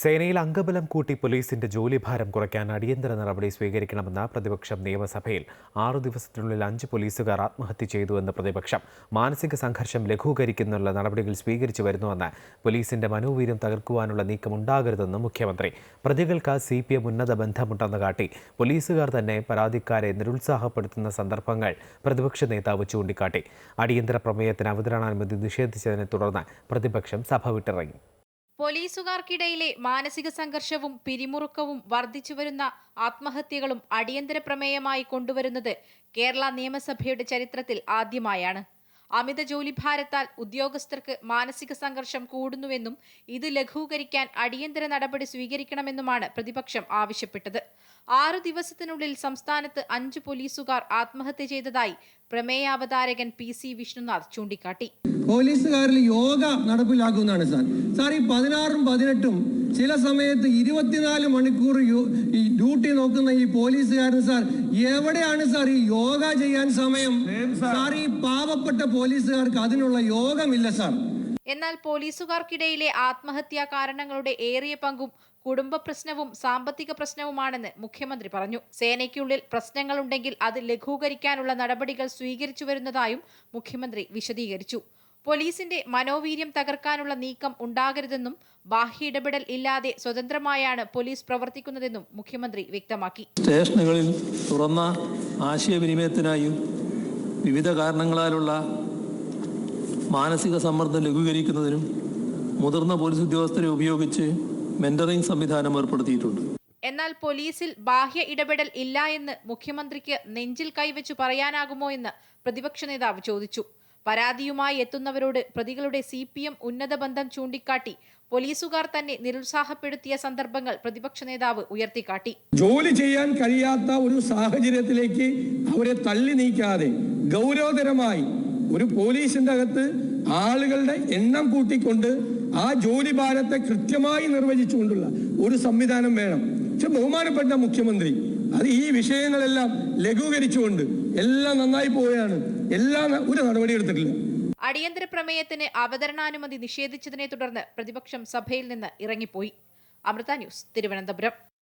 സേനയിൽ അംഗബലം കൂട്ടി പോലീസിന്റെ ജോലിഭാരം കുറയ്ക്കാൻ അടിയന്തര നടപടി സ്വീകരിക്കണമെന്ന പ്രതിപക്ഷം നിയമസഭയിൽ ആറു ദിവസത്തിനുള്ളിൽ അഞ്ച് പോലീസുകാർ ആത്മഹത്യ ചെയ്തുവെന്ന് പ്രതിപക്ഷം. മാനസിക സംഘർഷം ലഘൂകരിക്കുന്നുള്ള നടപടികൾ സ്വീകരിച്ചു വരുന്നുവെന്ന് പോലീസിന്റെ മനോവീര്യം തകർക്കുവാനുള്ള നീക്കം ഉണ്ടാകരുതെന്ന് മുഖ്യമന്ത്രി. പ്രതികൾക്ക് സി പി എം ഉന്നത ബന്ധമുണ്ടെന്ന് കാട്ടി പോലീസുകാർ തന്നെ പരാതിക്കാരെ നിരുത്സാഹപ്പെടുത്തുന്ന സന്ദർഭങ്ങൾ പ്രതിപക്ഷ നേതാവ് ചൂണ്ടിക്കാട്ടി. അടിയന്തര പ്രമേയത്തിന് അവതരണാനുമതി നിഷേധിച്ചതിനെ തുടർന്ന് പ്രതിപക്ഷം സഭ വിട്ടിറങ്ങി. പോലീസുകാർക്കിടയിലെ മാനസിക സംഘർഷവും പിരിമുറുക്കവും വർദ്ധിച്ചുവരുന്ന ആത്മഹത്യകളും അടിയന്തര പ്രമേയമായി കൊണ്ടുവരുന്നത് കേരള നിയമസഭയുടെ ചരിത്രത്തിൽ ആദ്യമായാണ്. അമിത ജോലിഭാരത്താൽ ഉദ്യോഗസ്ഥർക്ക് മാനസിക സംഘർഷം കൂടുന്നുവെന്നും ഇത് ലഘൂകരിക്കാൻ അടിയന്തര നടപടി സ്വീകരിക്കണമെന്നുമാണ് പ്രതിപക്ഷം ആവശ്യപ്പെട്ടത്. ആറു ദിവസത്തിനുള്ളിൽ സംസ്ഥാനത്ത് അഞ്ച് പോലീസുകാർ ആത്മഹത്യ ചെയ്തതായി പ്രമേയാവതാരകൻ പി സി വിഷ്ണുനാഥ് ചൂണ്ടിക്കാട്ടി. പോലീസുകാരിൽ യോഗ നടപ്പിലാക്കുന്നതാണ് സാർ. സാർ ഈ പതിനാറും പതിനെട്ടും ചില സമയത്ത് ഇരുപത്തിനാല് മണിക്കൂർ ഈ ഡ്യൂട്ടി നോക്കുന്ന ഈ പോലീസുകാരൻ സാർ എവിടെയാണ് സാർ ഈ യോഗ ചെയ്യാൻ സമയം? സാർ ഈ പാവപ്പെട്ട പോലീസുകാർക്ക് അതിനുള്ള യോഗമില്ല സാർ. എന്നാൽ പോലീസുകാർക്കിടയിലെ ആത്മഹത്യാ കാരണങ്ങളുടെ ഏറിയ പങ്കും കുടുംബ പ്രശ്നവും സാമ്പത്തിക പ്രശ്നവുമാണെന്ന് മുഖ്യമന്ത്രി പറഞ്ഞു. സേനയ്ക്കുള്ളിൽ പ്രശ്നങ്ങളുണ്ടെങ്കിൽ അത് ലഘൂകരിക്കാനുള്ള നടപടികൾ സ്വീകരിച്ചു വരുന്നതായും മുഖ്യമന്ത്രി വിശദീകരിച്ചു. പോലീസിന്റെ മനോവീര്യം തകർക്കാനുള്ള നീക്കം ഉണ്ടാകരുതെന്നും ബാഹ്യ ഇടപെടൽ ഇല്ലാതെ സ്വതന്ത്രമായാണ് പോലീസ് പ്രവർത്തിക്കുന്നതെന്നും മുഖ്യമന്ത്രി വ്യക്തമാക്കി. സ്റ്റേഷനുകളിൽ തുറന്ന ആശയവിനിമയത്തിനായും വിവിധ കാരണങ്ങളാലുള്ള മാനസിക സമ്മർദ്ദം ലഘൂകരിക്കുന്നതിനും മുതിർന്ന പോലീസ് ഉദ്യോഗസ്ഥരെ ഉപയോഗിച്ച് മെന്ററിംഗ് സംവിധാനം ഏർപ്പെടുത്തിയിട്ടുണ്ട്. എന്നാൽ പോലീസിൽ ബാഹ്യ ഇടപെടൽ ഇല്ല എന്ന് മുഖ്യമന്ത്രിക്ക് നെഞ്ചിൽ കൈവച്ചു പറയാനാകുമോ എന്ന് പ്രതിപക്ഷ നേതാവ് ചോദിച്ചു. പരാതിയുമായി എത്തുന്നവരോട് പ്രതികളുടെ സി പി എം ഉന്നത ബന്ധം ചൂണ്ടിക്കാട്ടി പോലീസുകാർ തന്നെ നിരുത്സാഹപ്പെടുത്തിയ സന്ദർഭങ്ങൾ പ്രതിപക്ഷ നേതാവ് ഉയർത്തിക്കാട്ടി. ജോലി ചെയ്യാൻ കഴിയാത്ത ഒരു സാഹചര്യത്തിലേക്ക് അവരെ തള്ളി നീക്കാതെ ഗൗരവതരമായി ഒരു പോലീസിന്റെ അകത്ത് ആളുകളുടെ എണ്ണം കൂട്ടിക്കൊണ്ട് ആ ജോലി ഭാരത്തെ കൃത്യമായി നിർവചിച്ചുകൊണ്ടുള്ള ഒരു സംവിധാനം വേണം. പക്ഷെ ബഹുമാനപ്പെട്ട മുഖ്യമന്ത്രി അത് ഈ വിഷയങ്ങളെല്ലാം ലഘൂകരിച്ചുകൊണ്ട് എല്ലാം നന്നായി പോവുകയാണ്. എല്ലാം ഒരു നടപടി എടുത്തിട്ടില്ല. അടിയന്തര പ്രമേയത്തിന് അവതരണാനുമതി നിഷേധിച്ചതിനെ തുടർന്ന് പ്രതിപക്ഷം സഭയിൽ നിന്ന് ഇറങ്ങിപ്പോയി. അമൃത ന്യൂസ് തിരുവനന്തപുരം.